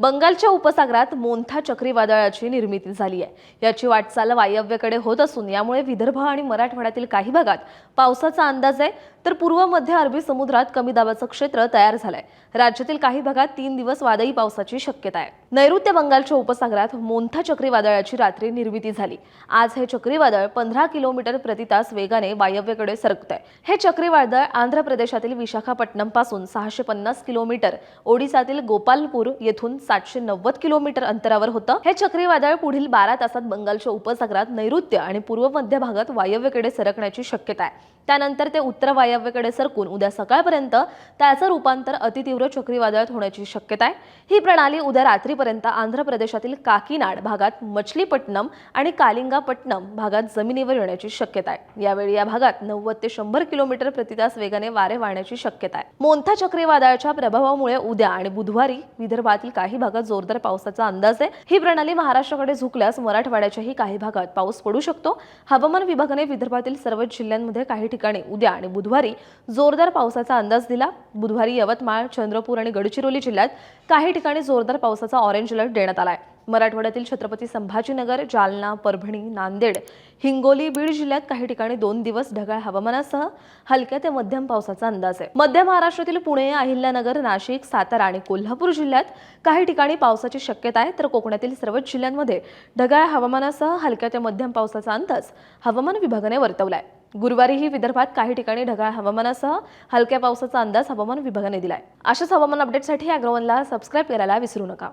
बंगालच्या उपसागरात मोंथा चक्रीवादळाची निर्मिती झाली आहे. याची वाटचाल वायव्येकडे होत असून यामुळे विदर्भ आणि मराठवाड्यातील काही भागात पावसाचा अंदाज आहे. तर पूर्व मध्य अरबी समुद्रात कमी दाबाचं क्षेत्र तयार झालंय. राज्यातील काही भागात तीन दिवस वादळी पावसाची शक्यता आहे. नैऋत्य बंगालच्या उपसागरात मोंथा चक्रीवादळाची रात्री निर्मिती झाली. आज हे चक्रीवादळ पंधरा किलोमीटर प्रति तास वेगाने वायव्येकडे सरकत आहे हे चक्रीवादळ आंध्र प्रदेशातील विशाखापट्टणमपासून सहाशे पन्नास किलोमीटर ओडिसातील गोपालपूर येथून सातशे नव्वद किलोमीटर अंतरावर होतं. हे चक्रीवादळ पुढील बारा तासात बंगालच्या उपसागरात नैऋत्य आणि पूर्व मध्य भागात वायव्येकडे सरकण्याची शक्यता आहे. त्यानंतर ते उत्तर वायव्येकडे सरकून उद्या सकाळपर्यंत त्याचं रूपांतर अतितीव्र चक्रीवादळात होण्याची शक्यता आहे. ही प्रणाली उद्या रात्री रात्रीपर्यंत आंध्र प्रदेशातील काकीनाड भागात मछलीपट्टणम आणि कालिंगापट्टणम भागात जमिनीवर येण्याची शक्यता आहे. यावेळी या भागात नव्वद ते शंभर किलोमीटर प्रतितास वेगाने वारे वाहण्याची शक्यता आहे. मोंथा चक्रीवादळाच्या प्रभावामुळे उद्या आणि बुधवारी विदर्भातील काही भागात जोरदार पावसाचा अंदाज आहे. ही प्रणाली महाराष्ट्राकडे झुकल्यास मराठवाड्याच्याही काही भागात पाऊस पडू शकतो. हवामान विभागाने विदर्भातील सर्व जिल्ह्यांमध्ये काही ठिकाणी उद्या आणि बुधवारी जोरदार पावसाचा अंदाज दिला. बुधवारी यवतमाळ चंद्रपूर आणि गडचिरोली जिल्ह्यात काही ठिकाणी जोरदार पावसाचा ऑरेंज अलर्ट देण्यात आला आहे मराठवाड्यातील छत्रपती संभाजीनगर जालना परभणी नांदेड हिंगोली बीड जिल्ह्यात काही ठिकाणी दोन दिवस ढगाळ हवामानासह हलक्या ते मध्यम पावसाचा अंदाज आहे. मध्य महाराष्ट्रातील पुणे अहिल्यानगर नाशिक सातारा आणि कोल्हापूर जिल्ह्यात काही ठिकाणी पावसाची शक्यता आहे. तर कोकणातील सर्वच जिल्ह्यांमध्ये ढगाळ हवामानासह हलक्या ते मध्यम पावसाचा अंदाज हवामान विभागाने वर्तवलाय. गुरुवारीही विदर्भात काही ठिकाणी ढगाळ हवामानासह हलक्या पावसाचा अंदाज हवामान विभागाने दिलाय. अशाच हवामान अपडेटसाठी अग्रवनला सबस्क्राईब करायला विसरू नका.